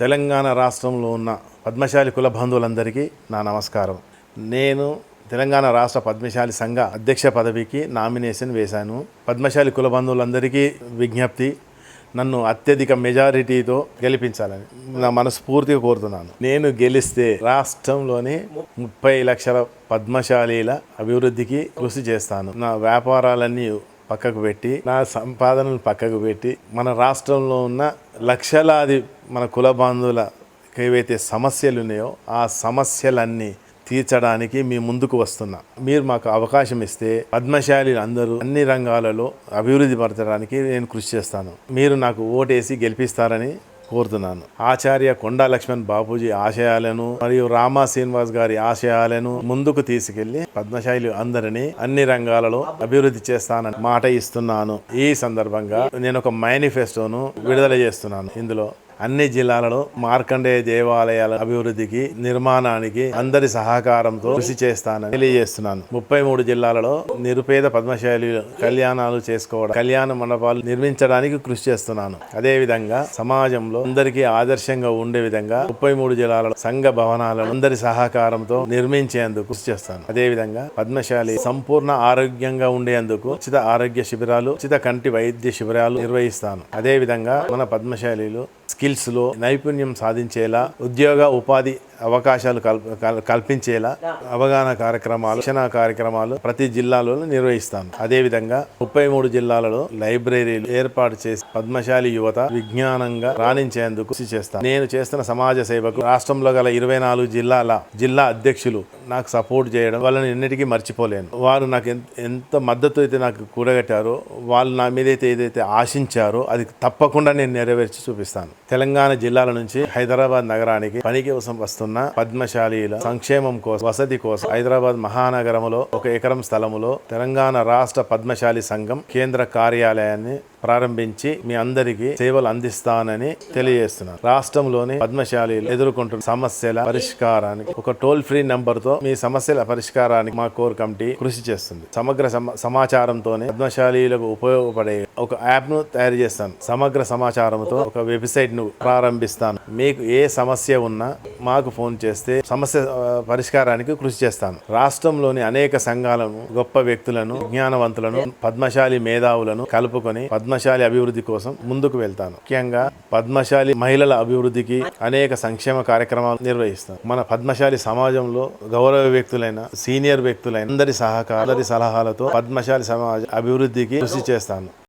తెలంగాణ రాష్ట్రంలో ఉన్న పద్మశాలి కుల బంధువులందరికీ నా నమస్కారం. నేను తెలంగాణ రాష్ట్ర పద్మశాలి సంఘ అధ్యక్ష పదవికి నామినేషన్ వేశాను. పద్మశాలి కుల బంధువులందరికీ విజ్ఞప్తి నన్ను అత్యధిక మెజారిటీతో గెలిపించాలని నా మనస్ఫూర్తిగా కోరుతున్నాను. నేను గెలిస్తే రాష్ట్రంలోని ముప్పై లక్షల పద్మశాలీల అభివృద్ధికి కృషి చేస్తాను. నా వ్యాపారాలన్నీ పక్కకు పెట్టి నా సంపాదనలు పక్కకు పెట్టి మన రాష్ట్రంలో ఉన్న లక్షలాది మన కుల బాంధవులకు ఏవైతే సమస్యలు ఉన్నాయో ఆ సమస్యలన్నీ తీర్చడానికి మీ ముందుకు వస్తున్నా. మీరు మాకు అవకాశం ఇస్తే పద్మశాలి అందరూ అన్ని రంగాలలో అభివృద్ధి పరచడానికి నేను కృషి చేస్తాను. మీరు నాకు ఓటేసి గెలిపిస్తారని కోరుతున్నాను ఆచార్య కొండా లక్ష్మణ్ బాపూజీ ఆశయాలను మరియు రామా శ్రీనివాస్ గారి ఆశయాలను ముందుకు తీసుకెళ్ళి పద్మశైలి అందరినీ అన్ని రంగాలలో అభివృద్ధి చేస్తానని మాట ఇస్తున్నాను. ఈ సందర్భంగా నేను ఒక మేనిఫెస్టోను విడుదల చేస్తున్నాను. ఇందులో అన్ని జిల్లాలలో మార్కండేయ దేవాలయాల అభివృద్ధికి నిర్మాణానికి అందరి సహకారంతో కృషి చేస్తానని తెలియజేస్తున్నాను. ముప్పై మూడు జిల్లాలలో నిరుపేద పద్మశైలి కళ్యాణాలు చేసుకోవడం కళ్యాణ మండపాలు నిర్మించడానికి కృషి చేస్తున్నాను. అదే విధంగా సమాజంలో అందరికీ ఆదర్శంగా ఉండే విధంగా ముప్పై మూడు జిల్లాలలో సంఘ భవనాలను అందరి సహకారంతో నిర్మించేందుకు కృషి చేస్తాను. అదే విధంగా పద్మశాలి సంపూర్ణ ఆరోగ్యంగా ఉండేందుకు ఉచిత ఆరోగ్య శిబిరాలు ఉచిత కంటి వైద్య శిబిరాలు నిర్వహిస్తాను. అదే విధంగా మన పద్మశాలిలో స్కిల్స్లో నైపుణ్యం సాధించేలా ఉద్యోగ ఉపాధి అవకాశాలు కల్ప కల్- కల్పించేలా అవగాహన కార్యక్రమాలు శిక్షణ కార్యక్రమాలు ప్రతి జిల్లాలో నిర్వహిస్తాను అదే విధంగా ముప్పై మూడు జిల్లాలలో లైబ్రరీలు ఏర్పాటు చేసి పద్మశాలి యువత విజ్ఞానంగా రాణించేందుకు కృషి చేస్తాను నేను చేస్తున్న సమాజ సేవకు రాష్ట్రంలో గల ఇరవై నాలుగు జిల్లాల జిల్లా అధ్యక్షులు నాకు సపోర్ట్ చేయడం వాళ్ళని ఎన్నిటికీ మర్చిపోలేను. వారు నాకు ఎంత మద్దతు అయితే నాకు కూడగట్టారో వాళ్ళు నా మీద అయితే ఏదైతే ఆశించారో అది తప్పకుండా నేను నెరవేర్చి చూపిస్తాను. తెలంగాణ జిల్లాల నుంచి హైదరాబాద్ నగరానికి పనికి కోసం వస్తున్న పద్మశాలీల సంక్షేమం కోసం వసతి కోసం హైదరాబాద్ మహానగరంలో ఒక ఎకరం స్థలములో తెలంగాణ రాష్ట్ర పద్మశాలి సంఘం కేంద్ర కార్యాలయాన్ని ప్రారంభించి మీ అందరికీ సేవలు అందిస్తానని తెలియజేస్తున్నాను. రాష్ట్రంలోని పద్మశాలీలు ఎదుర్కొంటున్న సమస్యల పరిష్కారానికి ఒక టోల్ ఫ్రీ నంబర్తో మీ సమస్యల పరిష్కారానికి మా కోర్ కమిటీ కృషి చేస్తుంది. సమగ్ర సమాచారంతోనే పద్మశాలీలకు ఉపయోగపడే ఒక యాప్ను తయారు చేస్తాను. సమగ్ర సమాచారంతో ఒక వెబ్సైట్ను ప్రారంభిస్తాను. మీకు ఏ సమస్య ఉన్నా మాకు ఫోన్ చేస్తే సమస్య పరిష్కారానికి కృషి చేస్తాను. రాష్ట్రంలోని అనేక సంఘాలను గొప్ప వ్యక్తులను జ్ఞానవంతులను పద్మశాలి మేధావులను కలుపుకొని పద్మ పద్మశాలి అభివృద్ధి కోసం ముందుకు వెళ్తాను. ముఖ్యంగా పద్మశాలి మహిళల అభివృద్ధికి అనేక సంక్షేమ కార్యక్రమాలు నిర్వహిస్తాను. మన పద్మశాలి సమాజంలో గౌరవ వ్యక్తులైన సీనియర్ వ్యక్తులైన అందరి సహకార అందరి సలహాలతో పద్మశాలి సమాజ అభివృద్ధికి కృషి చేస్తాను.